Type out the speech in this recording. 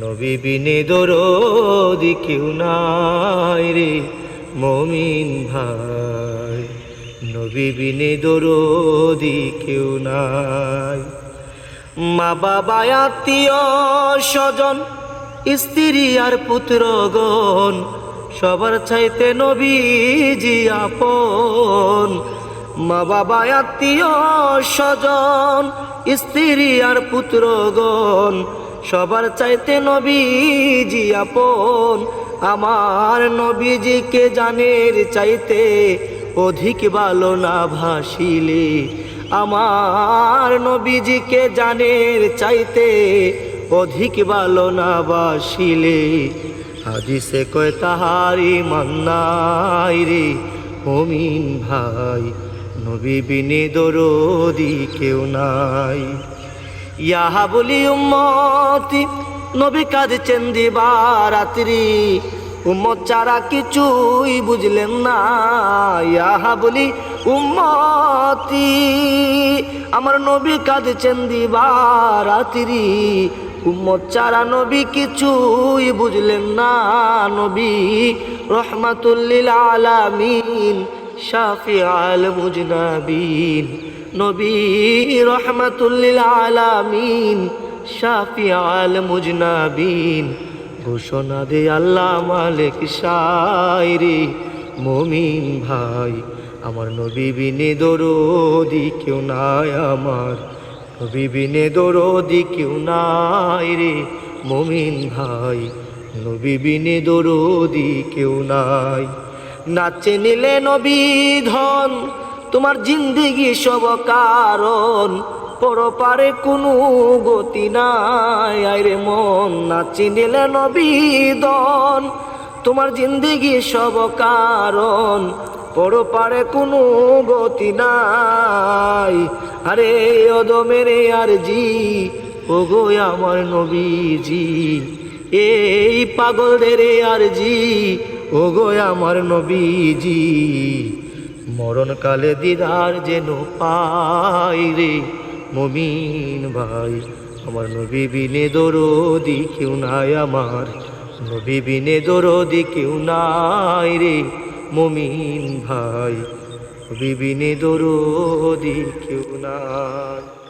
নবী বিনে দরদি কেউ নাই রে মমিন ভাই। নবী বিনে দরদি কেউ নাই। মা বাবা, আত্মীয় স্বজন, স্ত্রী আর পুত্রগণ, সবার চাইতে নবীজি আপন। মা বাবা, আত্মীয় স্বজন, স্ত্রী আর পুত্রগণ সবার চাইতে নবীজি আপন। আমার নবীজিকে জানের চাইতে অধিক ভালো না ভাসিলে। আমার নবীজিকে জানের চাইতে অধিক ভালো না বাসিলে হাদিসে কয় তাহারি মান্নাই রে মমিন ভাই। নবী বিনে দরদি কেউ নাই। ইয়াহা বলি উম্মতি, নবী কাঁদছেন দিবা রাত্রি উম্মত চারা কিছুই বুঝলেন না ইয়াহা বলি উম্মতি। আমার নবী কাঁদছেন দিবা রাত্রি উম্মত চারা নবী কিছুই বুঝলেন না, নবী রহমাতুল্লিল আলামিন, শাফি আল মুজনাবিন। নবী রহমাতুল্লিল আলামিন, শাফি আল মুজনাবিন। ঘোষণা দে আল্লাহ মালিক শায়রি, মমিন ভাই, আমার নবী বিনে দরদি কেউ নাই আমার। নবী বিনে দরদি কেউ নাই রে, মমিন ভাই, নবী বিনে দরদি কেউ নাই। নাচে নিলে নবী ধন তোমার জিন্দিগি সব কারণ। পরপারে কোনো গতি নাই, আইরে মন নাচি নিলে নবী দন। তোমার জিন্দিগি সব কারণ পরপারে কোনো গতি নাই। আরে অদমের আর জি ও গো আমার নবীজি, এই পাগলদের আর জি ও গো আমার নবীজি। মরণকালে দিদার যেন পাই রে, মমিন ভাই। আমার নবী বিনে দরদি কেউ নাই আমার, নবী বিনে দরদি কেউ নাই রে, মমিন ভাই। নবী বিনে দরদি কেউ নাই।